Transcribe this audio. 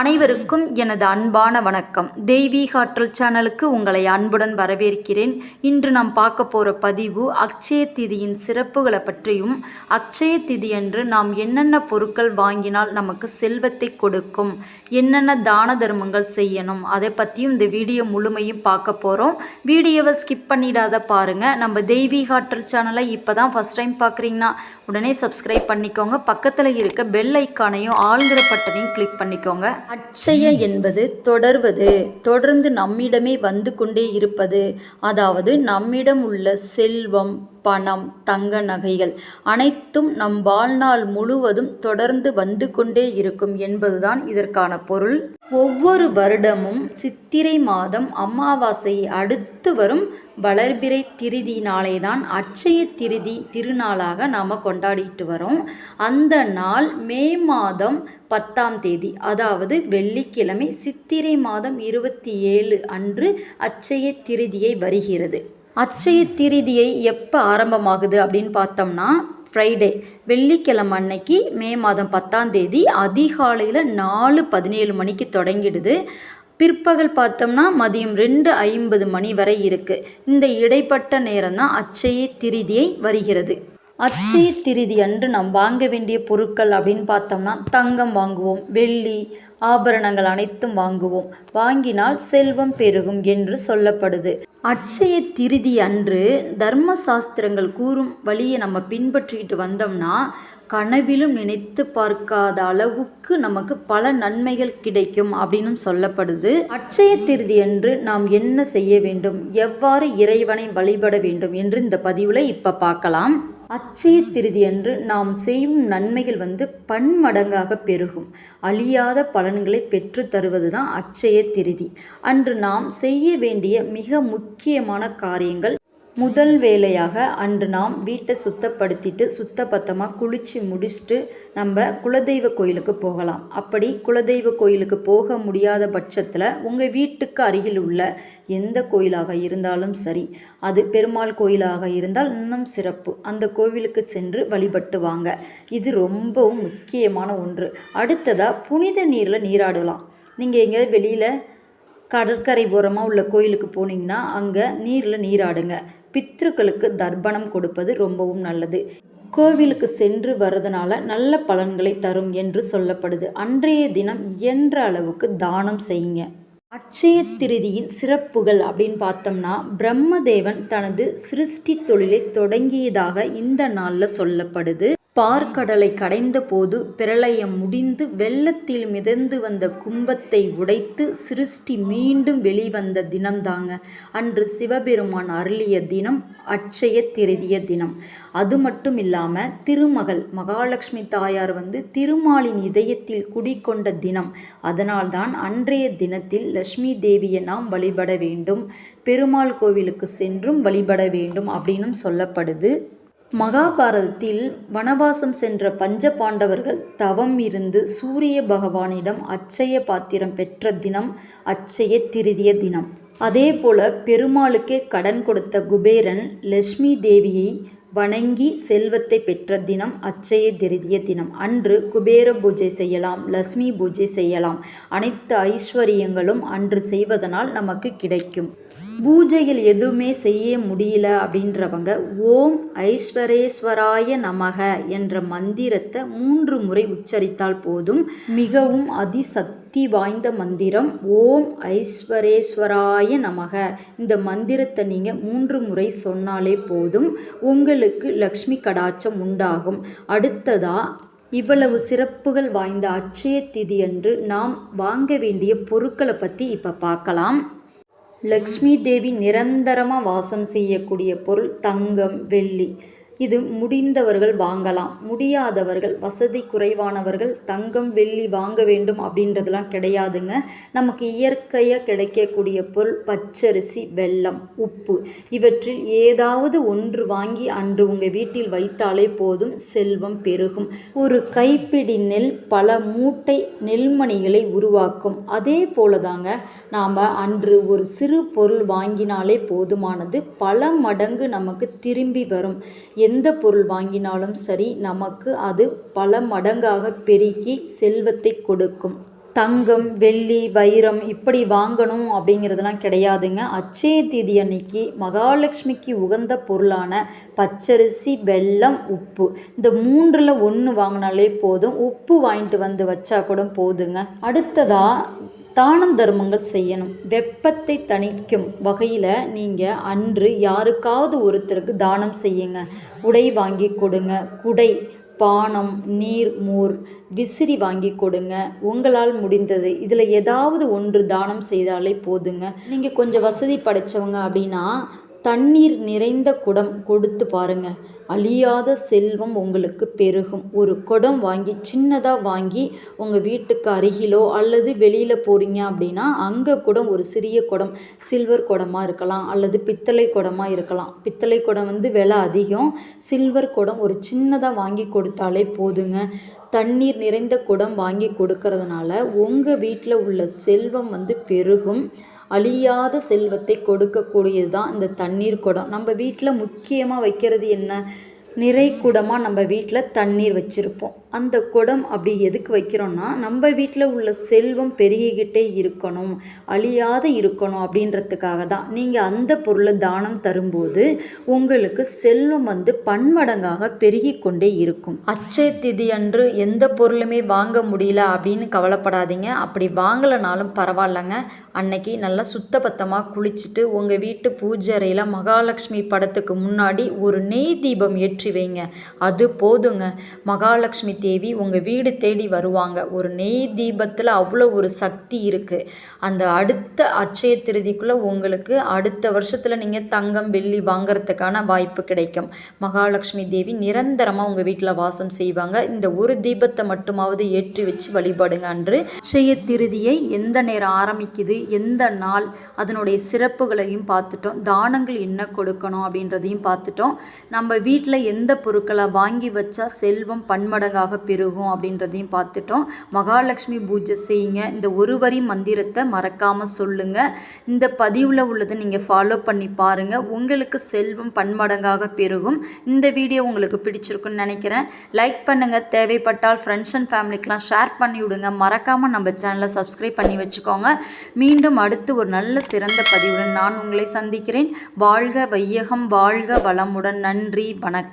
அனைவருக்கும் எனது அன்பான வணக்கம். தெய்வீக ஆற்றல் சேனலுக்கு உங்களை அன்புடன் வரவேற்கிறேன். இன்று நாம் பார்க்க போகிற பதிவு அக்ஷய திதியின் சிறப்புகளை பற்றியும் அக்ஷய திதியன்று நாம் என்னென்ன பொருட்கள் வாங்கினால் நமக்கு செல்வத்தை கொடுக்கும் என்னென்ன தான தர்மங்கள் செய்யணும் அதை பற்றியும் இந்த வீடியோ முழுமையும் பார்க்க போகிறோம் வீடியோவை ஸ்கிப் பண்ணிடாத பாருங்கள் நம்ம தெய்வீக ஆற்றல் சேனலை இப்போ தான் ஃபஸ்ட் டைம் பார்க்குறீங்கன்னா உடனே சப்ஸ்கிரைப் பண்ணிக்கோங்க. பக்கத்தில் இருக்க பெல் ஐக்கானையும் ஆழ்கிற பட்டனையும் கிளிக் பண்ணிக்கோங்க. அட்சய என்பது தொடர்வது தொடர்ந்து நம்மிடமே வந்து கொண்டே இருப்பது அதாவது நம்மிடம் உள்ள செல்வம். பணம் தங்க நகைகள் அனைத்தும் நம் வாழ்நாள் முழுவதும் தொடர்ந்து வந்து கொண்டே இருக்கும் என்பதுதான் இதற்கான பொருள். ஒவ்வொரு வருடமும் சித்திரை மாதம் அமாவாசையை அடுத்து வரும் வளர்பிறை திருதி நாளை தான் அட்சய திருதி திருநாளாக நாம் கொண்டாடிட்டு வரோம். அந்த நாள் மே மாதம் பத்தாம் தேதி அதாவது வெள்ளிக்கிழமை சித்திரை மாதம் இருபத்தி ஏழு அன்று அச்சய திருதியை வருகிறது. அச்சய திருதியை எப்போ ஆரம்பமாகுது அப்படின்னு பார்த்தோம்னா ஃப்ரைடே வெள்ளிக்கிழமை அன்னைக்கு மே மாதம் பத்தாம் தேதி அதிகாலையில் நாலு பதினேழு மணிக்கு தொடங்கிடுது. பிற்பகல் பார்த்தோம்னா மதியம் ரெண்டு ஐம்பது மணி வரை இருக்குது இந்த இடைப்பட்ட நேரம் தான் அச்சய திருதியை வருகிறது. அச்சய திருதி அன்று நாம் வாங்க வேண்டிய பொருட்கள் அப்படின்னு பார்த்தோம்னா தங்கம் வாங்குவோம் வெள்ளி ஆபரணங்கள் அனைத்தும் வாங்குவோம். வாங்கினால் செல்வம் பெருகும் என்று சொல்லப்படுது. அட்சய திருதி அன்று தர்ம சாஸ்திரங்கள் கூறும் வழியை நம்ம பின்பற்றிட்டு வந்தோம்னா கனவிலும் நினைத்து பார்க்காத அளவுக்கு நமக்கு பல நன்மைகள் கிடைக்கும் அப்படின்னு சொல்லப்படுது. அட்சய திருதி என்று நாம் என்ன செய்ய வேண்டும்? எவ்வாறு இறைவனை வழிபட வேண்டும் என்று இந்த பதிவில் இப்போ பார்க்கலாம். அச்சய திருதி அன்று நாம் செய்யும் நன்மைகள் வந்து பன்மடங்காக பெருகும். அழியாத பலன்களை பெற்று தருவது தான் அச்சய திருதி. அன்று நாம் செய்ய வேண்டிய மிக முக்கியமான காரியங்கள் முதல் வேலையாக அன்று நாம் வீட்டை சுத்தப்படுத்திட்டு சுத்த பத்தமாக குளித்து முடிச்சுட்டு நம்ம குலதெய்வ கோயிலுக்கு போகலாம். அப்படி குலதெய்வ கோயிலுக்கு போக முடியாத பட்சத்தில் உங்கள் வீட்டுக்கு அருகில் உள்ள எந்த கோயிலாக இருந்தாலும் சரி அது பெருமாள் கோயிலாக இருந்தால் இன்னும் சிறப்பு. அந்த கோவிலுக்கு சென்று வழிபட்டு வாங்க. இது ரொம்பவும் முக்கியமான ஒன்று. அடுத்ததாக புனித நீரில் நீராடலாம். நீங்கள் எங்கேயாவது வெளியில் கடற்கரை ஓரமாக உள்ள கோயிலுக்கு போனீங்கன்னா அங்கே நீரில் நீராடுங்க. பித்ருக்களுக்கு தர்ப்பணம் கொடுப்பது ரொம்பவும் நல்லது. கோவிலுக்கு சென்று வரதுனால நல்ல பலன்களை தரும் என்று சொல்லப்படுது. அன்றைய தினம் இயன்ற அளவுக்கு தானம் செய்யுங்க. அட்சய திருதியின் சிறப்புகள் அப்படின்னு பார்த்தோம்னா பிரம்மதேவன் தனது சிருஷ்டி தொழிலை தொடங்கியதாக இந்த நாளில் சொல்லப்படுது. பார்க்கடலை கடைந்த போது பிரளயம் முடிந்து வெள்ளத்தில் மிதந்து வந்த கும்பத்தை உடைத்து சிருஷ்டி மீண்டும் வெளிவந்த தினம்தாங்க. அன்று சிவபெருமான் அருளிய தினம் அட்சய திருதிய தினம். அது மட்டும் இல்லாமல் திருமகள் மகாலட்சுமி தாயார் வந்து திருமாலின் இதயத்தில் குடிக்கொண்ட தினம். அதனால்தான் அன்றைய தினத்தில் லட்சுமி தேவியை நாம் வழிபட வேண்டும். பெருமாள் கோவிலுக்கு சென்றும் வழிபட வேண்டும் அப்படின்னும் சொல்லப்படுது. மகாபாரதத்தில் வனவாசம் சென்ற பஞ்ச பாண்டவர்கள் தவம் இருந்து சூரிய பகவானிடம் அச்சய பாத்திரம் பெற்ற தினம் அச்சய திருதிய தினம். அதே போல பெருமாளுக்கே கடன் கொடுத்த குபேரன் லட்சுமி தேவியை வணங்கி செல்வத்தை பெற்ற தினம் அச்சய திருதிய தினம். அன்று குபேர பூஜை செய்யலாம் லட்சுமி பூஜை செய்யலாம். அனைத்து ஐஸ்வர்யங்களும் அன்று செய்வதனால் நமக்கு கிடைக்கும். பூஜைகள் எதுவுமே செய்ய முடியல அப்படின்றவங்க ஓம் ஐஸ்வரேஸ்வராய நமக என்ற மந்திரத்தை மூன்று முறை உச்சரித்தால் போதும் மிகவும் அதிசக்தி வாய்ந்த மந்திரம் ஓம் ஐஸ்வரேஸ்வராய நமக இந்த மந்திரத்தை நீங்கள் மூன்று முறை சொன்னாலே போதும் உங்களுக்கு லக்ஷ்மி கடாச்சம் உண்டாகும். அடுத்ததாக இவ்வளவு சிறப்புகள் வாய்ந்த அட்சய திதி அன்று நாம் வாங்க வேண்டிய பொருட்களை பற்றி இப்போ பார்க்கலாம். லக்ஷ்மி தேவி நிரந்தரமாக வாசம் செய்யக்கூடிய பொருள் தங்கம் வெள்ளி. இது முடிந்தவர்கள் வாங்கலாம். முடியாதவர்கள் வசதி குறைவானவர்கள் தங்கம் வெள்ளி வாங்க வேண்டும் அப்படின்றதெல்லாம் கிடையாதுங்க. நமக்கு இயற்கையாக கிடைக்கக்கூடிய பொருள் பச்சரிசி வெல்லம் உப்பு. இவற்றில் ஏதாவது ஒன்று வாங்கி அன்று உங்கள் வீட்டில் வைத்தாலே போதும் செல்வம் பெருகும். ஒரு கைப்பிடி நெல் பல மூட்டை நெல்மணிகளை உருவாக்கும். அதே போல தாங்க நாம் அன்று ஒரு சிறு பொருள் வாங்கினாலே போதுமானது. பல மடங்கு நமக்கு திரும்பி வரும். எந்த எந்த பொருள் வாங்கினாலும் சரி நமக்கு அது பல மடங்காக பெருகி செல்வத்தை கொடுக்கும். தங்கம் வெள்ளி வைரம் இப்படி வாங்கணும் அப்படிங்கிறதுலாம் கிடையாதுங்க. அச்சய தீதி அன்னைக்கு மகாலட்சுமிக்கு உகந்த பொருளான பச்சரிசி வெல்லம் உப்பு. இந்த மூன்றில் ஒன்று வாங்கினாலே போதும். உப்பு வாங்கிட்டு வந்து வச்சா கூட போதுங்க. அடுத்ததாக தானம் தர்மங்கள் செய்யணும். வெப்பத்தை தணிக்கும் வகையில் நீங்கள் அன்று யாருக்காவது ஒருத்தருக்கு தானம் செய்யுங்க. உடை வாங்கி கொடுங்க. குடை பானம் நீர் மோர் விசிறி வாங்கி கொடுங்க. உங்களால் முடிந்தது. இதில் ஏதாவது ஒன்று தானம் செய்தாலே போதுங்க. நீங்கள் கொஞ்சம் வசதி படைச்சவங்க அப்படின்னா தண்ணீர் நிறைந்த குடம் கொடுத்து பாருங்க. அழியாத செல்வம் உங்களுக்கு பெருகும். ஒரு குடம் வாங்கி சின்னதாக வாங்கி உங்கள் வீட்டுக்கு அருகிலோ அல்லது வெளியில் போகிறீங்க அப்படின்னா அங்கே கூட ஒரு சிறிய குடம் சில்வர் குடமாக இருக்கலாம் அல்லது பித்தளை குடமாக இருக்கலாம். பித்தளை குடம் வந்து விலை அதிகம். சில்வர் குடம் ஒரு சின்னதாக வாங்கி கொடுத்தாலே போதுங்க. தண்ணீர் நிறைந்த குடம் வாங்கி கொடுக்கறதுனால உங்கள் வீட்டில் உள்ள செல்வம் வந்து பெருகும். அழியாத செல்வத்தை கொடுக்கக்கூடியது தான் இந்த தண்ணீர் குடம். நம்ம வீட்டில் முக்கியமாக வைக்கிறது என்ன? நிறை குடமாக நம்ம வீட்டில் தண்ணீர் வச்சுருப்போம். அந்த குடம் அப்படி எதுக்கு வைக்கிறோன்னா நம்ம வீட்டில் உள்ள செல்வம் பெருகிக்கிட்டே இருக்கணும் அழியாத இருக்கணும் அப்படின்றதுக்காக தான். நீங்கள் அந்த பொருளை தானம் தரும்போது உங்களுக்கு செல்வம் வந்து பன்மடங்காக பெருகி கொண்டே இருக்கும். அச்சய திதி அன்று எந்த பொருளுமே வாங்க முடியல அப்படின்னு கவலைப்படாதீங்க. அப்படி வாங்கலைனாலும் பரவாயில்லைங்க. அன்னைக்கு நல்லா சுத்தபத்தமாக குளிச்சுட்டு உங்கள் வீட்டு பூஜை அறையில் மகாலட்சுமி படத்துக்கு முன்னாடி ஒரு நெய் தீபம் ஏற்றி வைங்க. அது போதுங்க. மகாலட்சுமி தேவி உங்கள் வீடு தேடி வருவாங்க. ஒரு நெய் தீபத்தில் அவ்வளோ ஒரு சக்தி இருக்குது அந்த அடுத்த அட்சய திருதிக்குள்ளே உங்களுக்கு அடுத்த வருஷத்தில் நீங்கள் தங்கம் வெள்ளி வாங்கிறதுக்கான வாய்ப்பு கிடைக்கும். மகாலட்சுமி தேவி நிரந்தரமாக உங்கள் வீட்டில் வாசம் செய்வாங்க. இந்த ஒரு தீபத்தை மட்டுமாவது ஏற்றி வச்சு வழிபாடுங்க அன்று. அட்சய திருதியை எந்த நேரம் ஆரம்பிக்குது எந்த நாள் அதனுடைய சிறப்புகளையும் பார்த்துட்டோம். தானங்கள் என்ன கொடுக்கணும் அப்படின்றதையும் பார்த்துட்டோம். நம்ம வீட்டில் எந்த பொருட்களை வாங்கி வச்சா செல்வம் பன்மடங்காக பெருகும் அப்படின்றதையும் பார்த்துட்டோம். மகாலட்சுமி பூஜை செய்யுங்க. இந்த ஒரு வரி மந்திரத்தை மறக்காமல் சொல்லுங்கள் இந்த பதிவில் உள்ளதை நீங்கள் ஃபாலோ பண்ணி பாருங்கள் உங்களுக்கு செல்வம் பன்மடங்காக பெருகும். இந்த வீடியோ உங்களுக்கு பிடிச்சிருக்குன்னு நினைக்கிறேன். லைக் பண்ணுங்கள் தேவைப்பட்டால் ஃப்ரெண்ட்ஸ் அண்ட் ஃபேமிலிக்கெலாம் ஷேர் பண்ணி விடுங்க. மறக்காமல் நம்ம சேனலை சப்ஸ்கிரைப் பண்ணி வச்சுக்கோங்க. மீண்டும் அடுத்து ஒரு நல்ல சிறந்த பதிவுடன் நான் உங்களை சந்திக்கிறேன். வாழ்க வையகம் வாழ்க வளமுடன். நன்றி. வணக்கம்.